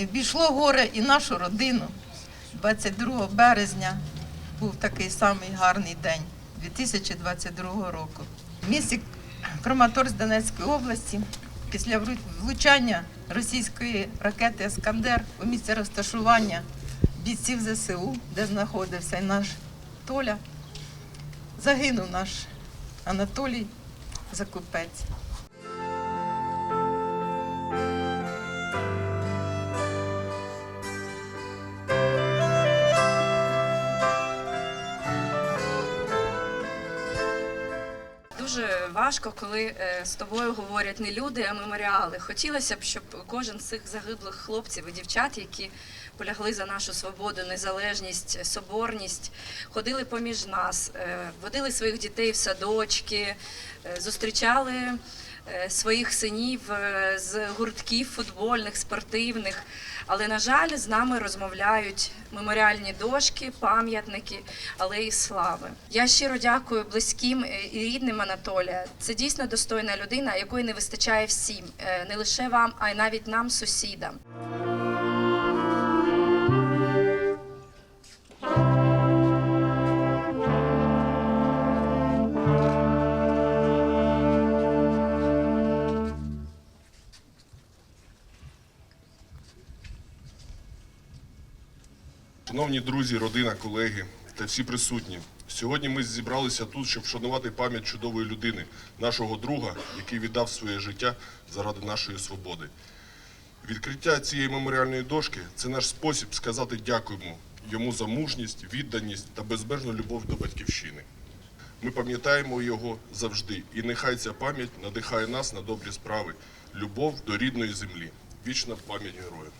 Не обійшло горе і нашу родину. 22 березня був такий самий гарний день 2022 року. В місті Краматорськ Донецької області після влучання російської ракети Ескандер у місці розташування бійців ЗСУ, де знаходився і наш Толя, загинув наш Анатолій Закупець. Дуже важко, коли е, з тобою говорять не люди, а меморіали. Хотілося б, щоб кожен з цих загиблих хлопців і дівчат, які полягли за нашу свободу, незалежність, соборність, ходили поміж нас, е, водили своїх дітей в садочки, е, зустрічали своїх синів е, з гуртків футбольних, спортивних. Але, на жаль, з нами розмовляють меморіальні дошки, пам'ятники, алеї слави. Я щиро дякую близьким е, і рідним Анатолія. Це дійсно достойна людина, якої не вистачає всім, е, не лише вам, а й навіть нам, сусідам. Шановні друзі, родина, колеги та всі присутні. Сьогодні ми зібралися тут, щоб вшанувати пам'ять чудової людини, нашого друга, який віддав своє життя заради нашої свободи. Відкриття цієї меморіальної дошки це наш спосіб сказати дякуємо йому за мужність, відданість та безмежну любов до батьківщини. Ми пам'ятаємо його завжди, і нехай ця пам'ять надихає нас на добрі справи, любов до рідної землі. Вічна пам'ять героям.